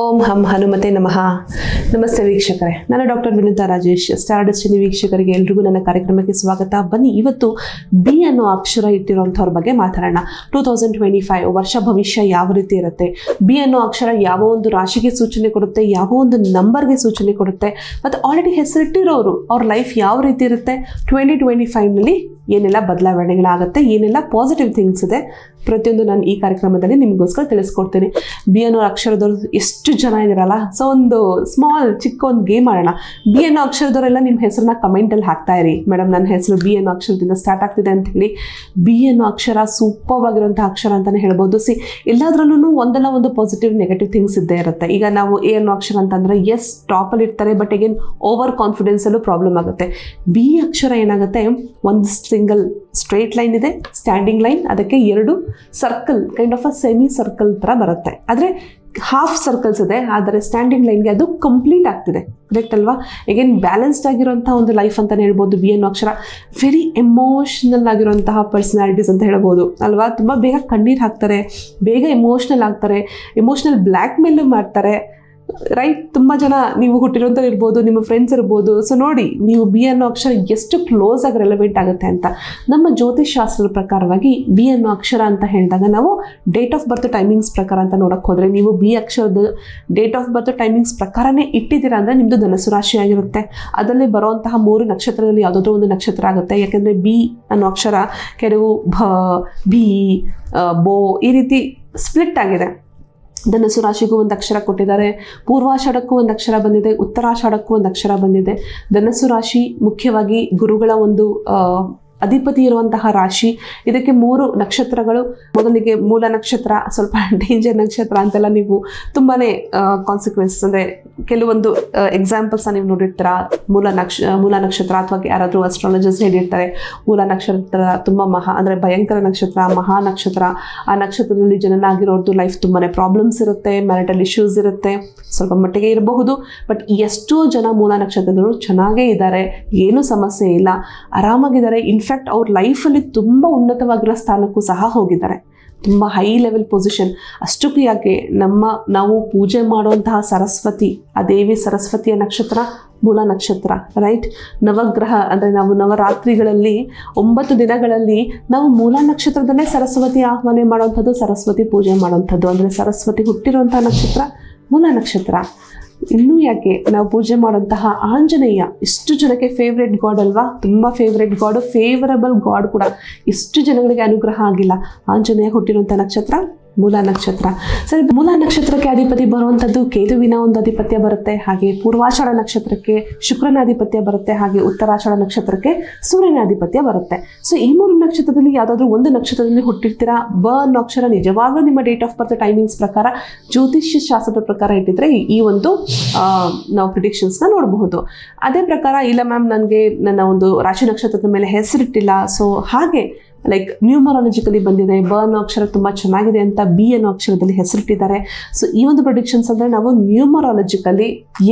ಓಂ ಹಂ ಹನುಮತೆ ನಮಃ. ನಮಸ್ತೆ ವೀಕ್ಷಕರೇ. ನಾನು doctor Vinuta Rajesh. Star destiny ವೀಕ್ಷಕರಿಗೆ ಎಲ್ರಿಗೂ ನನ್ನ ಕಾರ್ಯಕ್ರಮಕ್ಕೆ ಸ್ವಾಗತ. ಬನ್ನಿ, ಇವತ್ತು ಬಿ ಅನ್ನೋ ಅಕ್ಷರ ಇಟ್ಟಿರೋಂಥವ್ರ ಬಗ್ಗೆ ಮಾತಾಡೋಣ. ಟೂ ತೌಸಂಡ್ ಟ್ವೆಂಟಿ ಫೈವ್ ವರ್ಷ ಭವಿಷ್ಯ ಯಾವ ರೀತಿ ಇರುತ್ತೆ? ಬಿ ಅನ್ನೋ ಅಕ್ಷರ ಯಾವ ಒಂದು ರಾಶಿಗೆ ಸೂಚನೆ ಕೊಡುತ್ತೆ? ಯಾವ ಒಂದು ನಂಬರ್ಗೆ ಸೂಚನೆ ಕೊಡುತ್ತೆ? ಮತ್ತು ಆಲ್ರೆಡಿ ಹೆಸರಿಟ್ಟಿರೋರು ಅವ್ರ ಲೈಫ್ ಯಾವ ರೀತಿ ಇರುತ್ತೆ? ಟ್ವೆಂಟಿ ಟ್ವೆಂಟಿ ಫೈವ್ನಲ್ಲಿ ಏನೆಲ್ಲ ಬದಲಾವಣೆಗಳಾಗುತ್ತೆ? ಏನೆಲ್ಲ ಪಾಸಿಟಿವ್ ಥಿಂಗ್ಸ್ ಇದೆ? ಪ್ರತಿಯೊಂದು ನಾನು ಈ ಕಾರ್ಯಕ್ರಮದಲ್ಲಿ ನಿಮಗೋಸ್ಕರ ತಿಳಿಸ್ಕೊಡ್ತೀನಿ. ಬಿ ಅನ್ನೋ ಅಕ್ಷರದವರು ಎಷ್ಟು ಜನ ಇದ್ದೀರಲ್ಲ? ಸೊ ಒಂದು ಸ್ಮಾಲ್ ಚಿಕ್ಕ ಒಂದು ಗೇಮ್ ಆಡೋಣ ಬಿ ಅನ್ನೋ ಅಕ್ಷರದವರೆಲ್ಲ ನಿಮ್ಮ ಹೆಸರನ್ನ ಕಮೆಂಟಲ್ಲಿ ಹಾಕ್ತಾ ಇರಿ. ಮೇಡಮ್ ನನ್ನ ಹೆಸರು ಬಿ ಅನ್ನೋ ಅಕ್ಷರದಿಂದ ಸ್ಟಾರ್ಟ್ ಆಗ್ತಿದೆ ಅಂತ ಹೇಳಿ. ಬಿ ಅನ್ನೋ ಅಕ್ಷರ ಸೂಪರ್ ಆಗಿರುವಂಥ ಅಕ್ಷರ ಅಂತಲೇ ಹೇಳ್ಬೋದು. ಸಿ ಎಲ್ಲದರಲ್ಲೂ ಒಂದಲ್ಲ ಒಂದು ಪಾಸಿಟಿವ್ ನೆಗೆಟಿವ್ ಥಿಂಗ್ಸ್ ಇದ್ದೇ ಇರುತ್ತೆ. ಈಗ ನಾವು ಎ ಅನ್ನೋ ಅಕ್ಷರ ಅಂತಂದರೆ ಎಸ್ ಟಾಪಲ್ಲಿ ಇರ್ತಾರೆ ಬಟ್ ಅಗೇನ್ ಓವರ್ ಕಾನ್ಫಿಡೆನ್ಸಲ್ಲೂ ಪ್ರಾಬ್ಲಮ್ ಆಗುತ್ತೆ. ಬಿ ಅಕ್ಷರ ಏನಾಗುತ್ತೆ? ಒಂದು ಸಿಂಗಲ್ ಸ್ಟ್ರೇಟ್ ಲೈನ್ ಇದೆ ಸ್ಟ್ಯಾಂಡಿಂಗ್ ಲೈನ್ ಅದಕ್ಕೆ ಎರಡು circle kind of a semi circle ಥರ ಬರುತ್ತೆ. ಆದರೆ ಹಾಫ್ ಸರ್ಕಲ್ಸ್ ಇದೆ, ಆದರೆ ಸ್ಟ್ಯಾಂಡಿಂಗ್ ಲೈನ್ಗೆ ಅದು ಕಂಪ್ಲೀಟ್ ಆಗ್ತಿದೆ. ಕರೆಕ್ಟ್ ಅಲ್ವಾ? ಎಗೇನ್ ಬ್ಯಾಲೆನ್ಸ್ಡ್ ಆಗಿರುವಂಥ ಒಂದು ಲೈಫ್ ಅಂತಲೇ ಹೇಳ್ಬೋದು ಬಿ ಎನ್ ಅಕ್ಷರ. ವೆರಿ ಎಮೋಷ್ನಲ್ ಆಗಿರುವಂತಹ ಪರ್ಸನಾಲಿಟೀಸ್ ಅಂತ ಹೇಳ್ಬೋದು. ಅಲ್ವಾ? ತುಂಬ ಬೇಗ ಕಣ್ಣೀರು ಹಾಕ್ತಾರೆ, ಬೇಗ ಎಮೋಷ್ನಲ್ ಆಗ್ತಾರೆ ಎಮೋಷ್ನಲ್ ಬ್ಲ್ಯಾಕ್ ಮೇಲೂ ಮಾಡ್ತಾರೆ. ರೈಟ್ ತುಂಬ ಜನ ನೀವು ಹುಟ್ಟಿರೋಂಥವ್ರು ಇರ್ಬೋದು, ನಿಮ್ಮ ಫ್ರೆಂಡ್ಸ್ ಇರ್ಬೋದು. ಸೊ ನೋಡಿ, ನೀವು ಬಿ ಅನ್ನೋ ಅಕ್ಷರ ಎಷ್ಟು ಕ್ಲೋಸ್ ಆಗಿ ರೆಲೆವೆಂಟ್ ಆಗುತ್ತೆ ಅಂತ ನಮ್ಮ ಜ್ಯೋತಿಷ್ ಶಾಸ್ತ್ರದ ಪ್ರಕಾರವಾಗಿ ಬಿ ಅನ್ನೋ ಅಕ್ಷರ ಅಂತ ಹೇಳಿದಾಗ ನಾವು ಡೇಟ್ ಆಫ್ ಬರ್ತ್ ಟೈಮಿಂಗ್ಸ್ ಪ್ರಕಾರ ಅಂತ ನೋಡಕ್ಕೆ ಹೋದರೆ ನೀವು ಬಿ ಅಕ್ಷರದ ಡೇಟ್ ಆಫ್ ಬರ್ತ್ ಟೈಮಿಂಗ್ಸ್ ಪ್ರಕಾರನೇ ಇಟ್ಟಿದ್ದೀರಾ ಅಂದರೆ ನಿಮ್ಮದು ಧನಸು ರಾಶಿ ಆಗಿರುತ್ತೆ. ಅದರಲ್ಲಿ ಬರುವಂತಹ ಮೂರು ನಕ್ಷತ್ರದಲ್ಲಿ ಯಾವುದಾದ್ರೂ ಒಂದು ನಕ್ಷತ್ರ ಆಗುತ್ತೆ. ಯಾಕೆಂದರೆ ಬಿ ಅನ್ನೋ ಅಕ್ಷರ ಕೆಲವು ಭ ಬಿ ಬೋ ಈ ರೀತಿ ಸ್ಪ್ಲಿಟ್ ಆಗಿದೆ. ಧನಸು ರಾಶಿಗೂ ಒಂದು ಅಕ್ಷರ ಕೊಟ್ಟಿದ್ದಾರೆ. ಪೂರ್ವಾಷಾಢಕ್ಕೂ ಒಂದು ಅಕ್ಷರ ಬಂದಿದೆ. ಉತ್ತರಾಷಾಢಕ್ಕೂ ಒಂದು ಅಕ್ಷರ ಬಂದಿದೆ. ಧನಸ್ಸು ರಾಶಿ ಮುಖ್ಯವಾಗಿ ಗುರುಗಳ ಒಂದು ಅಧಿಪತಿ ಇರುವಂತಹ ರಾಶಿ, ಇದಕ್ಕೆ ಮೂರು ನಕ್ಷತ್ರಗಳು. ಮೊದಲಿಗೆ ಮೂಲ ನಕ್ಷತ್ರ, ಸ್ವಲ್ಪ ಡೇಂಜರ್ ನಕ್ಷತ್ರ ಅಂತೆಲ್ಲ ನೀವು ತುಂಬಾ ಕಾನ್ಸಿಕ್ವೆನ್ಸಸ್ ಅಂದರೆ ಕೆಲವೊಂದು ಎಕ್ಸಾಂಪಲ್ಸ್ನ ನೀವು ನೋಡಿರ್ತೀರ. ಮೂಲ ನಕ್ಷ, ಮೂಲ ನಕ್ಷತ್ರ ಅಥವಾ ಯಾರಾದರೂ ಅಸ್ಟ್ರಾಲಜರ್ಸ್ ಹೇಳಿರ್ತಾರೆ, ಮೂಲ ನಕ್ಷತ್ರ ತುಂಬ ಮಹಾ, ಅಂದರೆ ಭಯಂಕರ ನಕ್ಷತ್ರ, ಮಹಾ ನಕ್ಷತ್ರ. ಆ ನಕ್ಷತ್ರದಲ್ಲಿ ಜನನ ಆಗಿರೋರ್ದು ಲೈಫ್ ತುಂಬಾ ಪ್ರಾಬ್ಲಮ್ಸ್ ಇರುತ್ತೆ ಮ್ಯಾರಿಟಲ್ ಇಶ್ಯೂಸ್ ಇರುತ್ತೆ, ಸ್ವಲ್ಪ ಮಟ್ಟಿಗೆ ಇರಬಹುದು. ಬಟ್ ಎಷ್ಟೋ ಜನ ಮೂಲ ನಕ್ಷತ್ರದವರು ಚೆನ್ನಾಗೇ ಇದ್ದಾರೆ, ಏನೂ ಸಮಸ್ಯೆ ಇಲ್ಲ. ಆರಾಮಾಗಿದ್ದಾರೆ ಇನ್ಫ್ಯಾಕ್ಟ್ ಅವ್ರ ಲೈಫಲ್ಲಿ ತುಂಬ ಉನ್ನತವಾಗಿರೋ ಸ್ಥಾನಕ್ಕೂ ಸಹ ಹೋಗಿದ್ದಾರೆ. ತುಂಬ ಹೈ ಲೆವೆಲ್ ಪೊಸಿಷನ್ ಅಷ್ಟಕ್ಕೂ ಯಾಕೆ ನಮ್ಮ, ನಾವು ಪೂಜೆ ಮಾಡುವಂತಹ ಸರಸ್ವತಿ, ಆ ದೇವಿ ಸರಸ್ವತಿಯ ನಕ್ಷತ್ರ, ಮೂಲ ನಕ್ಷತ್ರ ರೈಟ್ ನವಗ್ರಹ, ಅಂದರೆ ನಾವು ನವರಾತ್ರಿಗಳಲ್ಲಿ ಒಂಬತ್ತು ದಿನಗಳಲ್ಲಿ ನಾವು ಮೂಲ ನಕ್ಷತ್ರದಲ್ಲೇ ಸರಸ್ವತಿ ಆಹ್ವಾನ ಮಾಡುವಂಥದ್ದು, ಸರಸ್ವತಿ ಪೂಜೆ ಮಾಡುವಂಥದ್ದು. ಅಂದರೆ ಸರಸ್ವತಿ ಹುಟ್ಟಿರುವಂಥ ನಕ್ಷತ್ರ, ಮೂಲ ನಕ್ಷತ್ರ. ಇನ್ನೂ ಯಾಕೆ ನಾವು ಪೂಜೆ ಮಾಡುವಂತಹ ಆಂಜನೇಯ ಇಷ್ಟು ಜನಕ್ಕೆ ಫೇವ್ರೆಟ್ ಗಾಡ್ ಅಲ್ವಾ? ತುಂಬ ಫೇವ್ರೆಟ್ ಗಾಡ್ ಫೇವರಬಲ್ ಗಾಡ್ ಕೂಡ. ಇಷ್ಟು ಜನಗಳಿಗೆ ಅನುಗ್ರಹ ಆಗಿಲ್ಲ. ಆಂಜನೇಯ ಹುಟ್ಟಿರುವಂಥ ನಕ್ಷತ್ರ ಮೂಲ ನಕ್ಷತ್ರ. ಸರಿ, ಮೂಲ ನಕ್ಷತ್ರಕ್ಕೆ ಅಧಿಪತಿ ಬರುವಂಥದ್ದು ಕೇತುವಿನ ಒಂದು ಅಧಿಪತ್ಯ ಬರುತ್ತೆ, ಹಾಗೆ ಪೂರ್ವಾಷಾಢ ನಕ್ಷತ್ರಕ್ಕೆ ಶುಕ್ರನ ಅಧಿಪತ್ಯ ಬರುತ್ತೆ, ಹಾಗೆ ಉತ್ತರಾಷಾಢ ನಕ್ಷತ್ರಕ್ಕೆ ಸೂರ್ಯನ ಅಧಿಪತ್ಯ ಬರುತ್ತೆ. ಸೊ ಈ ಮೂರು ನಕ್ಷತ್ರದಲ್ಲಿ ಯಾವುದಾದ್ರೂ ಒಂದು ನಕ್ಷತ್ರದಲ್ಲಿ ಹುಟ್ಟಿರ್ತೀರಾ? ಬ ಅನ್ನೋ ಅಕ್ಷರ ನಿಜವಾಗ್ಲೂ ನಿಮ್ಮ ಡೇಟ್ ಆಫ್ ಬರ್ತ್ ಟೈಮಿಂಗ್ಸ್ ಪ್ರಕಾರ, ಜ್ಯೋತಿಷ್ಯ ಶಾಸ್ತ್ರದ ಪ್ರಕಾರ ಇಟ್ಟಿದ್ರೆ ಈ- ಒಂದು ನಾವು ಪ್ರಿಡಿಕ್ಷನ್ಸ್ನ ನೋಡಬಹುದು. ಅದೇ ಪ್ರಕಾರ, ಇಲ್ಲ ಮ್ಯಾಮ್, ನನಗೆ ನನ್ನ ಒಂದು ರಾಶಿ ನಕ್ಷತ್ರದ ಮೇಲೆ ಹೆಸರಿಟ್ಟಿಲ್ಲ. ಸೊ ಹಾಗೆ ಲೈಕ್ ನ್ಯೂಮರಾಲಜಿಕಲಿ ಬಂದಿದೆ ಬ ಅನ್ನೋ ಅಕ್ಷರ ತುಂಬ ಚೆನ್ನಾಗಿದೆ ಅಂತ ಬಿ ಅನ್ನೋ ಅಕ್ಷರದಲ್ಲಿ ಹೆಸರಿಟ್ಟಿದ್ದಾರೆ. ಸೊ ಈ ಒಂದು ಪ್ರೊಡಿಕ್ಷನ್ಸ್ ಅಂದರೆ ನಾವು ನ್ಯೂಮರಾಲಜಿಕಲಿ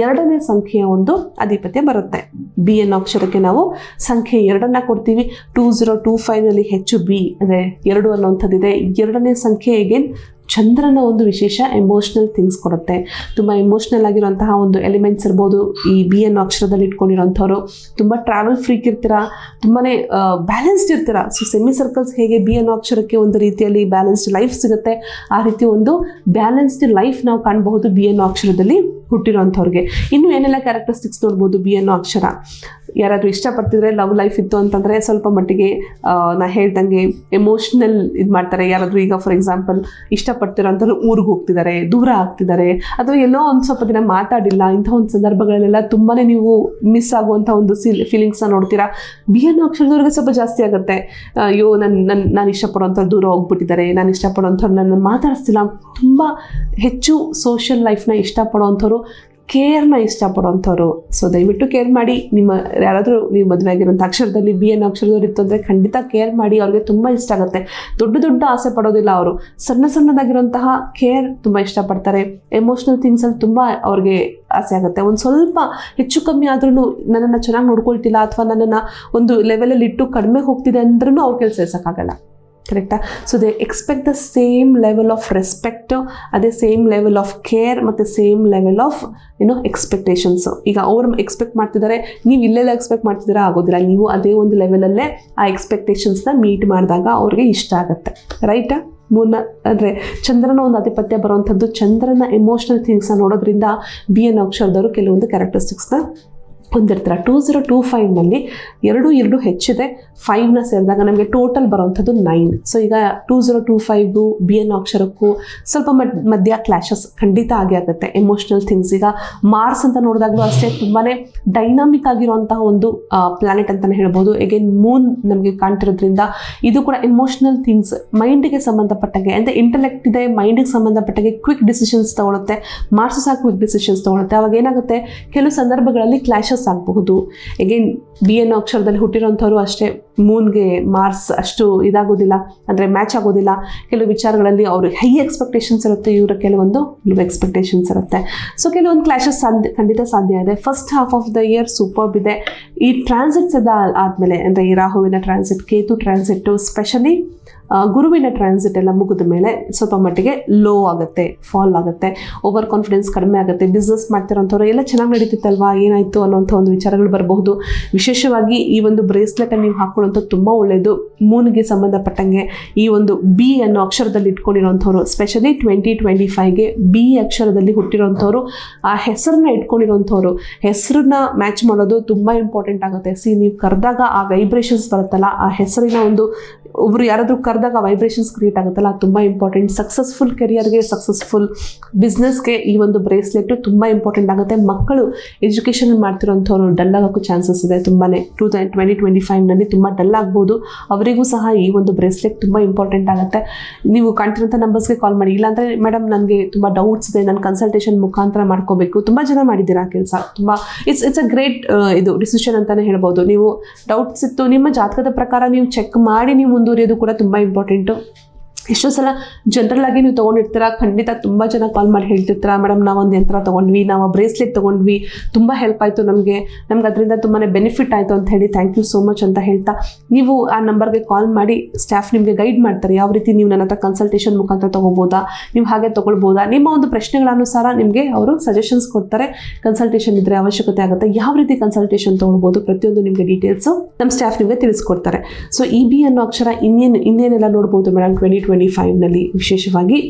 ಎರಡನೇ ಸಂಖ್ಯೆಯ ಒಂದು ಅಧಿಪತ್ಯ ಬರುತ್ತೆ. ಬಿ ಅನ್ನೋ ಅಕ್ಷರಕ್ಕೆ ನಾವು ಸಂಖ್ಯೆ ಎರಡನ್ನ ಕೊಡ್ತೀವಿ. ಟೂ ಝೀರೋ ಟೂ ಫೈವ್ನಲ್ಲಿ ಹೆಚ್ಚು ಬಿ ಅಂದರೆ ಎರಡು ಅನ್ನೋಂಥದ್ದಿದೆ ಎರಡನೇ ಸಂಖ್ಯೆ ಎಗೇನ್ ಚಂದ್ರನ ಒಂದು ವಿಶೇಷ ಎಮೋಷ್ನಲ್ ಥಿಂಗ್ಸ್ ಕೊಡುತ್ತೆ. ತುಂಬ ಎಮೋಷ್ನಲ್ ಆಗಿರುವಂತಹ ಒಂದು ಎಲಿಮೆಂಟ್ಸ್ ಇರ್ಬೋದು. ಈ ಬಿ ಎನ್ ಅಕ್ಷರದಲ್ಲಿ ಇಟ್ಕೊಂಡಿರೋಂಥವ್ರು ತುಂಬ ಟ್ರಾವೆಲ್ ಫ್ರೀಕ್ ಇರ್ತೀರ? ತುಂಬಾ ಬ್ಯಾಲೆನ್ಸ್ಡ್ ಇರ್ತೀರ? ಸೊ ಸೆಮಿ ಸರ್ಕಲ್ಸ್ ಹೇಗೆ ಬಿ ಎನ್ ಅಕ್ಷರಕ್ಕೆ ಒಂದು ರೀತಿಯಲ್ಲಿ ಬ್ಯಾಲೆನ್ಸ್ಡ್ ಲೈಫ್ ಸಿಗುತ್ತೆ, ಆ ರೀತಿ ಒಂದು ಬ್ಯಾಲೆನ್ಸ್ಡ್ ಲೈಫ್ ನಾವು ಕಾಣಬಹುದು ಬಿ ಎನ್ ಅಕ್ಷರದಲ್ಲಿ. ಹುಟ್ಟಿರೋಂಥವ್ರಿಗೆ ಇನ್ನು ಏನೆಲ್ಲ ಕ್ಯಾರೆಕ್ಟರಿಸ್ಟಿಕ್ಸ್ ನೋಡ್ಬೋದು? ಬಿ ಅನ್ನೋ ಅಕ್ಷರ. ಯಾರಾದರೂ ಇಷ್ಟಪಡ್ತಿದ್ರೆ ಲವ್ ಲೈಫ್ ಇತ್ತು ಅಂತಂದರೆ ಸ್ವಲ್ಪ ಮಟ್ಟಿಗೆ ನಾ ಹೇಳ್ದಂಗೆ ಎಮೋಷ್ನಲ್ ಇದು ಮಾಡ್ತಾರೆ. ಯಾರಾದರೂ ಈಗ ಫಾರ್ ಎಕ್ಸಾಂಪಲ್ ಇಷ್ಟಪಡ್ತಿರೋಂಥವ್ರು ಊರಿಗೆ ಹೋಗ್ತಿದ್ದಾರೆ ದೂರ ಆಗ್ತಿದ್ದಾರೆ ಅಥವಾ ಎಲ್ಲೋ ಒಂದು ಸ್ವಲ್ಪ ದಿನ ಮಾತಾಡಿಲ್ಲ, ಇಂಥ ಒಂದು ಸಂದರ್ಭಗಳಲ್ಲೆಲ್ಲ ತುಂಬಾ ನೀವು ಮಿಸ್ ಆಗುವಂಥ ಒಂದು ಸಿಲ್ ಫೀಲಿಂಗ್ಸ್ನ ನೋಡ್ತೀರಾ? ಬಿ ಅನ್ನೋ ಅಕ್ಷರದವ್ರಿಗೆ ಸ್ವಲ್ಪ ಜಾಸ್ತಿ ಆಗುತ್ತೆ. ಅಯ್ಯೋ ನನ್ನ ನನ್ನ ನಾನು ಇಷ್ಟಪಡೋಂಥವ್ರು ದೂರ ಹೋಗ್ಬಿಟ್ಟಿದ್ದಾರೆ, ನಾನು ಇಷ್ಟಪಡೋಂಥವ್ರು ನನ್ನ ಮಾತಾಡಿಸ್ತಿಲ್ಲ. ತುಂಬ ಹೆಚ್ಚು ಸೋಷಿಯಲ್ ಲೈಫ್ನ ಇಷ್ಟಪಡೋವಂಥವ್ರು ಕೇರ್ನ ಇಷ್ಟಪಡೋವಂಥವ್ರು ಸೊ ದಯವಿಟ್ಟು ಕೇರ್ ಮಾಡಿ. ನಿಮ್ಮ ಯಾರಾದರೂ ನೀವು ಮದುವೆ ಆಗಿರೋಂಥ ಅಕ್ಷರದಲ್ಲಿ ಬಿ ಎನ್ ಅಕ್ಷರದವ್ರು ಇತ್ತು ಅಂದರೆ ಖಂಡಿತ ಕೇರ್ ಮಾಡಿ. ಅವ್ರಿಗೆ ತುಂಬ ಇಷ್ಟ ಆಗುತ್ತೆ. ದೊಡ್ಡ ದೊಡ್ಡ ಆಸೆ ಪಡೋದಿಲ್ಲ ಅವರು. ಸಣ್ಣ ಸಣ್ಣದಾಗಿರುವಂತಹ ಕೇರ್ ತುಂಬ ಇಷ್ಟಪಡ್ತಾರೆ. ಎಮೋಷ್ನಲ್ ಥಿಂಗ್ಸಲ್ಲಿ ತುಂಬ ಅವ್ರಿಗೆ ಆಸೆ ಆಗುತ್ತೆ. ಒಂದು ಸ್ವಲ್ಪ ಹೆಚ್ಚು ಕಮ್ಮಿ ಆದ್ರೂ ನನ್ನನ್ನು ಚೆನ್ನಾಗಿ ನೋಡ್ಕೊಳ್ತಿಲ್ಲ ಅಥವಾ ನನ್ನನ್ನು ಒಂದು ಲೆವೆಲಲ್ಲಿ ಇಟ್ಟು ಕಡಿಮೆ ಹೋಗ್ತಿದೆ ಅಂದ್ರೂ ಅವ್ರ ಕೆಲಸ ಇಸೋಕ್ಕಾಗಲ್ಲ ಕರೆಕ್ಟಾ so they expect the same level of respect ಅದೇ ಸೇಮ್ ಲೆವೆಲ್ ಆಫ್ ಕೇರ್ ಮತ್ತು ಸೇಮ್ ಲೆವೆಲ್ ಆಫ್ ಏನೋ ಎಕ್ಸ್ಪೆಕ್ಟೇಷನ್ಸು ಈಗ ಅವ್ರು ಎಕ್ಸ್ಪೆಕ್ಟ್ ಮಾಡ್ತಿದ್ದಾರೆ ನೀವು ಇಲ್ಲೆಲ್ಲ ಎಕ್ಸ್ಪೆಕ್ಟ್ ಮಾಡ್ತಿದ್ದೀರಾ? ಆಗೋದಿಲ್ಲ. ನೀವು ಅದೇ ಒಂದು ಲೆವೆಲಲ್ಲೇ ಆ ಎಕ್ಸ್ಪೆಕ್ಟೇಷನ್ಸ್ನ ಮೀಟ್ ಮಾಡಿದಾಗ ಅವ್ರಿಗೆ ಇಷ್ಟ ಆಗುತ್ತೆ. ರೈಟ ಮೂರ್ನ, ಅಂದರೆ ಚಂದ್ರನ ಒಂದು ಆಧಿಪತ್ಯ ಬರುವಂಥದ್ದು, ಚಂದ್ರನ ಎಮೋಷ್ನಲ್ ಥಿಂಗ್ಸ್ನ ನೋಡೋದ್ರಿಂದ ಬಿ ಎನ್ ಅಕ್ಷರದವರು ಕೆಲವೊಂದು ಕ್ಯಾರೆಕ್ಟರಿಸ್ಟಿಕ್ಸ್ನ ಹೊಂದಿರ್ತಾರೆ ಟೂ ಝೀರೋ ಟೂ ಫೈವ್ನಲ್ಲಿ ಎರಡು ಎರಡು ಹೆಚ್ಚಿದೆ ಫೈವ್ನ ಸೇರಿದಾಗ ನಮಗೆ ಟೋಟಲ್ ಬರೋವಂಥದ್ದು ನೈನ್ ಸೊ ಈಗ ಟೂ ಝೀರೋ ಟೂ ಫೈವ್ಗೂ ಬಿ ಎನ್ ಅಕ್ಷರಕ್ಕೂ ಸ್ವಲ್ಪ ಮಧ್ಯ ಕ್ಲಾಶಸ್ ಖಂಡಿತ ಆಗೇ ಆಗುತ್ತೆ. ಎಮೋಷ್ನಲ್ ಥಿಂಗ್ಸ್ ಈಗ ಮಾರ್ಸ್ ಅಂತ ನೋಡಿದಾಗಲೂ ಅಷ್ಟೇ ತುಂಬಾ ಡೈನಾಮಿಕ್ ಆಗಿರುವಂತಹ ಒಂದು ಪ್ಲಾನೆಟ್ ಅಂತಲೇ ಹೇಳ್ಬೋದು. ಎಗೇನ್ ಮೂನ್ ನಮಗೆ ಕಾಣ್ತಿರೋದ್ರಿಂದ ಇದು ಕೂಡ ಎಮೋಷ್ನಲ್ ಥಿಂಗ್ಸ್ ಮೈಂಡಿಗೆ ಸಂಬಂಧಪಟ್ಟಾಗೆ ಅಂದರೆ ಇಂಟೆಲೆಕ್ಟ್ ಇದೆ ಮೈಂಡಿಗೆ ಸಂಬಂಧಪಟ್ಟಾಗೆ ಕ್ವಿಕ್ ಡಿಸಿಷನ್ಸ್ ತಗೊಳುತ್ತೆ. ಮಾರ್ಕ್ಸ್ ಸಹ ಕ್ವಿಕ್ ಡಿಸಿಷನ್ಸ್ ತಗೊಳುತ್ತೆ. ಅವಾಗ ಏನಾಗುತ್ತೆ? ಕೆಲವು ಸಂದರ್ಭಗಳಲ್ಲಿ ಕ್ಲಾಶಸ್ ಆಗಬಹುದು. ಎಗೇನ್ ಬಿ ಎನ್ ಅಕ್ಷರದಲ್ಲಿ ಹುಟ್ಟಿರೋಂಥವ್ರು ಅಷ್ಟೇ ಮೂನ್ಗೆ ಮಾರ್ಸ್ ಅಷ್ಟು ಇದಾಗೋದಿಲ್ಲ, ಅಂದರೆ ಮ್ಯಾಚ್ ಆಗೋದಿಲ್ಲ. ಕೆಲವು ವಿಚಾರಗಳಲ್ಲಿ ಅವ್ರಿಗೆ ಹೈ ಎಕ್ಸ್ಪೆಕ್ಟೇಷನ್ಸ್ ಇರುತ್ತೆ, ಇವರ ಕೆಲವೊಂದು ಲೋ ಎಕ್ಸ್ಪೆಕ್ಟೇಷನ್ಸ್ ಇರುತ್ತೆ. ಸೊ ಕೆಲವೊಂದು ಕ್ಲಾಶಸ್ ಸಾಧ್ಯ, ಖಂಡಿತ ಸಾಧ್ಯ ಇದೆ. First half of the year superb ಇದೆ. ಈ ಟ್ರಾನ್ಸಿಟ್ಸ್ ಅದ ಆದಮೇಲೆ, ಅಂದರೆ ಈ ರಾಹುವಿನ ಟ್ರಾನ್ಸಿಟ್ ಕೇತು ಟ್ರಾನ್ಸಿಟ್ಟು ಸ್ಪೆಷಲಿ ಗುರುವಿನ ಟ್ರಾನ್ಸಿಟ್ ಎಲ್ಲ ಮುಗಿದ ಮೇಲೆ ಸ್ವಲ್ಪ ಮಟ್ಟಿಗೆ ಲೋ ಆಗುತ್ತೆ ಫಾಲ್ ಆಗುತ್ತೆ ಓವರ್ ಕಾನ್ಫಿಡೆನ್ಸ್ ಕಡಿಮೆ ಆಗುತ್ತೆ ಬಿಸ್ನೆಸ್ ಮಾಡ್ತಿರೋಂಥವ್ರು ಎಲ್ಲ ಚೆನ್ನಾಗಿ ನಡೀತಿತ್ತಲ್ವಾ, ಏನಾಯಿತು ಅನ್ನೋಂಥ ಒಂದು ವಿಚಾರಗಳು ಬರಬಹುದು. ವಿಶೇಷವಾಗಿ ಈ ಒಂದು ಬ್ರೇಸ್ಲೆಟನ್ನು ನೀವು ಹಾಕೊಳ್ಳೋಂಥದ್ದು ತುಂಬ ಒಳ್ಳೆಯದು ಮೂನ್ಗೆ ಸಂಬಂಧಪಟ್ಟಂಗೆ ಈ ಒಂದು ಬಿ ಅನ್ನೋ ಅಕ್ಷರದಲ್ಲಿ ಇಟ್ಕೊಂಡಿರೋಂಥವ್ರು ಸ್ಪೆಷಲಿ ಟ್ವೆಂಟಿ ಟ್ವೆಂಟಿ ಫೈವ್ಗೆ ಬಿ ಅಕ್ಷರದಲ್ಲಿ ಹುಟ್ಟಿರೋಂಥವ್ರು, ಆ ಹೆಸರನ್ನ ಇಟ್ಕೊಂಡಿರೋಂಥವ್ರು, ಹೆಸರನ್ನ ಮ್ಯಾಚ್ ಮಾಡೋದು ತುಂಬ ಇಂಪಾರ್ಟೆಂಟ್ ಆಗುತ್ತೆ. ಸಿ ನೀವು ಕರೆದಾಗ ಆ ವೈಬ್ರೇಷನ್ಸ್ ಬರುತ್ತಲ್ಲ, ಆ ಹೆಸರಿನ ಒಂದು ಒಬ್ರು ಯಾರಾದರೂ ಕರೆದಾಗ ವೈಬ್ರೇಷನ್ಸ್ ಕ್ರಿಯೇಟ್ ಆಗುತ್ತಲ್ಲ? ಅದು ತುಂಬ ಇಂಪಾರ್ಟೆಂಟ್ ಸಕ್ಸಸ್ಫುಲ್ ಕೆರಿಯರ್ಗೆ ಸಕ್ಸಸ್ಫುಲ್ ಬಿಸ್ನೆಸ್ಗೆ ಈ ಒಂದು ಬ್ರೇಸ್ಲೆಟ್ ತುಂಬ ಇಂಪಾರ್ಟೆಂಟ್ ಆಗುತ್ತೆ. ಮಕ್ಕಳು ಎಜುಕೇಷನ್ ಮಾಡ್ತಿರೋಂಥವ್ರು ಡಲ್ ಆಗೋಕ್ಕೂ ಚಾನ್ಸಸ್ ಇದೆ. ತುಂಬಾ ಟೂ ತೌಸಂಡ್ ಟ್ವೆಂಟಿ ಟ್ವೆಂಟಿ ಫೈವ್ನಲ್ಲಿ ತುಂಬ ಡಲ್ ಆಗ್ಬೋದು. ಅವರಿಗೂ ಸಹ ಈ ಒಂದು ಬ್ರೇಸ್ಲೆಟ್ ತುಂಬ ಇಂಪಾರ್ಟೆಂಟ್ ಆಗುತ್ತೆ. ನೀವು ಕಾಣ್ತಿರೋಂಥ ನಂಬರ್ಸ್ಗೆ ಕಾಲ್ ಮಾಡಿ. ಇಲ್ಲಾಂದರೆ ಮೇಡಮ್ ನನಗೆ ತುಂಬ ಡೌಟ್ಸ್ ಇದೆ. ನಾನು ಕನ್ಸಲ್ಟೇಷನ್ ಮುಖಾಂತರ ಮಾಡ್ಕೋಬೇಕು. ತುಂಬ ಜನ ಮಾಡಿದ್ದೀರಾ ಕೆಲಸ? ತುಂಬ ಇಟ್ಸ್ ಇಟ್ಸ್ ಅ ಗ್ರೇಟ್ ಇದು ಡಿಸಿಷನ್ ಅಂತಲೇ ಹೇಳ್ಬೋದು. ನೀವು ಡೌಟ್ಸ್ ಇತ್ತು, ನಿಮ್ಮ ಜಾತಕದ ಪ್ರಕಾರ ನೀವು ಚೆಕ್ ಮಾಡಿ ನೀವು ಮುಂದುವರಿಯೋದು ಕೂಡ ತುಂಬ ಇಂಪಾರ್ಟೆಂಟು ಎಷ್ಟೋ ಸಲ ಜನರಲ್ ಆಗಿ ನೀವು ತೊಗೊಂಡಿರ್ತೀರ, ಖಂಡಿತ ತುಂಬ ಜನ ಕಾಲ್ ಮಾಡಿ ಹೇಳ್ತಿರ್ತೀರ, ಮೇಡಮ್ ನಾವೊಂದು ಯಂತ್ರ ತೊಗೊಂಡ್ವಿ, ನಾವು ಬ್ರೇಸ್ಲೆಟ್ ತೊಗೊಂಡ್ವಿ, ತುಂಬ ಹೆಲ್ಪ್ ಆಯಿತು ನಮಗೆ, ನಮ್ಗೆ ಅದರಿಂದ ತುಂಬಾ ಬೆನಿಫಿಟ್ ಆಯಿತು ಅಂತ ಹೇಳಿ ಥ್ಯಾಂಕ್ ಯು ಸೋ ಮಚ್ ಅಂತ ಹೇಳ್ತಾ, ನೀವು ಆ ನಂಬರ್ಗೆ ಕಾಲ್ ಮಾಡಿ ಸ್ಟಾಫ್ ನಿಮಗೆ ಗೈಡ್ ಮಾಡ್ತಾರೆ, ಯಾವ ರೀತಿ ನೀವು ನನ್ನ ಹತ್ರ ಕನ್ಸಲ್ಟೇಷನ್ ಮುಖಾಂತರ ತೊಗೋಬೋದಾ, ನೀವು ಹಾಗೆ ತೊಗೊಳ್ಬೋದಾ, ನಿಮ್ಮ ಒಂದು ಪ್ರಶ್ನೆಗಳ ಅನುಸಾರ ನಿಮಗೆ ಅವರು ಸಜೆಷನ್ಸ್ ಕೊಡ್ತಾರೆ ಕನ್ಸಲ್ಟೇಷನ್ ಇದ್ದರೆ ಅವಶ್ಯಕತೆ ಆಗುತ್ತೆ, ಯಾವ ರೀತಿ ಕನ್ಸಲ್ಟೇಷನ್ ತೊಗೊಳ್ಬೋದು ಪ್ರತಿಯೊಂದು ನಿಮಗೆ ಡೀಟೇಲ್ಸು ನಮ್ಮ ಸ್ಟಾಫ್ ನಿಮಗೆ ತಿಳಿಸ್ಕೊಡ್ತಾರೆ. ಸೊ ಇ ಬಿ ಅನ್ನೋ ಅಕ್ಷರ ಇನ್ನೇನು, ಇನ್ನೇನೆಲ್ಲ ನೋಡ್ಬೋದು ಮೇಡಮ್ ಟ್ವೆಂಟಿ ಟ್ವೆಂಟಿ ಫೈವ್ನಲ್ಲಿ ವಿಶೇಷವಾಗಿ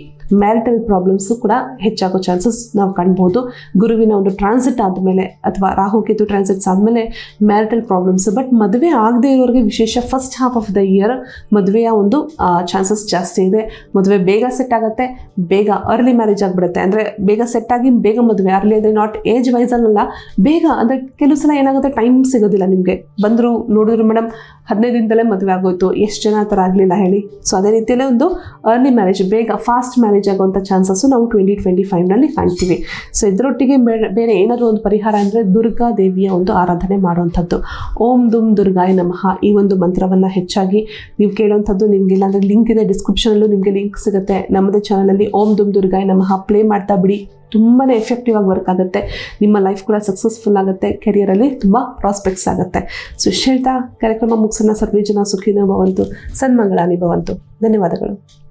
ಮ್ಯಾರಿಟಲ್ ಪ್ರಾಬ್ಲಮ್ಸು ಕೂಡ ಹೆಚ್ಚಾಗೋ ಚಾನ್ಸಸ್ ನಾವು ಕಾಣ್ಬೋದು. ಗುರುವಿನ ಒಂದು ಟ್ರಾನ್ಸಿಟ್ ಆದಮೇಲೆ ಅಥವಾ ರಾಹುಕೇತು ಟ್ರಾನ್ಸಿಟ್ಸ್ ಆದಮೇಲೆ ಮ್ಯಾರಿಟಲ್ ಪ್ರಾಬ್ಲಮ್ಸ್ ಬಟ್ ಮದುವೆ ಆಗದೇ ಇರೋರಿಗೆ ವಿಶೇಷ first half of the year ಮದುವೆಯ ಒಂದು ಚಾನ್ಸಸ್ ಜಾಸ್ತಿ ಇದೆ. ಮದುವೆ ಬೇಗ ಸೆಟ್ ಆಗುತ್ತೆ, ಬೇಗ ಅರ್ಲಿ ಮ್ಯಾರೇಜ್ ಆಗಿಬಿಡುತ್ತೆ. ಅಂದರೆ ಬೇಗ ಸೆಟ್ ಆಗಿ ಬೇಗ ಮದುವೆ ಅರ್ಲಿ ಅಂದರೆ ನಾಟ್ ಏಜ್ ವೈಸಲ್ಲ ಬೇಗ ಅಂದರೆ ಕೆಲವು ಸಲ ಏನಾಗುತ್ತೆ ಟೈಮ್ ಸಿಗೋದಿಲ್ಲ ನಿಮಗೆ. ಬಂದರು ನೋಡಿದ್ರು ಮೇಡಮ್ ಹದಿನೈದು ದಿನದಲ್ಲೇ ಮದುವೆ ಆಗೋಯ್ತು. ಎಷ್ಟು ಜನ ಥರ ಆಗಲಿಲ್ಲ ಹೇಳಿ. ಸೊ ಅದೇ ರೀತಿಯಲ್ಲೇ ಒಂದು ಅರ್ಲಿ ಮ್ಯಾರೇಜ್ ಬೇಗ ಫಾಸ್ಟ್ ಮ್ಯಾರೇಜ್ ಆಗುವಂಥ ಚಾನ್ಸಸ್ಸು ನಾವು ಟ್ವೆಂಟಿ ಟ್ವೆಂಟಿ ಫೈವ್ನಲ್ಲಿ ಕಾಣ್ತೀವಿ. ಸೊ ಇದರೊಟ್ಟಿಗೆ ಬೇರೆ ಬೇರೆ ಏನಾದರೂ ಒಂದು ಪರಿಹಾರ ಅಂದರೆ ದುರ್ಗಾ ದೇವಿಯ ಒಂದು ಆರಾಧನೆ ಮಾಡುವಂಥದ್ದು. ಓಂ ದುಮ್ ದುರ್ಗಾಯ ನಮಃ. ಈ ಒಂದು ಮಂತ್ರವನ್ನು ಹೆಚ್ಚಾಗಿ ನೀವು ಕೇಳುವಂಥದ್ದು ನಿಮಗೆ ಇಲ್ಲಾಂದರೆ ಲಿಂಕ್ ಇದೆ ಡಿಸ್ಕ್ರಿಪ್ಷನಲ್ಲೂ ನಿಮಗೆ ಲಿಂಕ್ ಸಿಗುತ್ತೆ. ನಮ್ಮದೇ ಚಾನಲಲ್ಲಿ ಓಂ ದುಮ್ ದುರ್ಗಾಯ ನಮಃ. ಪ್ಲೇ ಮಾಡ್ತಾ ಬಿಡಿ. ತುಂಬಾ ಎಫೆಕ್ಟಿವ್ ಆಗಿ ವರ್ಕ್ ಆಗುತ್ತೆ. ನಿಮ್ಮ ಲೈಫ್ ಕೂಡ ಸಕ್ಸಸ್ಫುಲ್ ಆಗುತ್ತೆ. ಕೆರಿಯರಲ್ಲಿ ತುಂಬ ಪ್ರಾಸ್ಪೆಕ್ಟ್ಸ್ ಆಗುತ್ತೆ. ಸೊ ಇಷ್ಟು ಹೇಳ್ತಾ ಕಾರ್ಯಕ್ರಮ ಮುಗಿಸೋಣ. ಸರ್ವೇ ಜನ ಸುಖಿನೋ ಭವಂತು. ಸನ್ಮಂಗಳಾನಿ ಧನ್ಯವಾದಗಳು.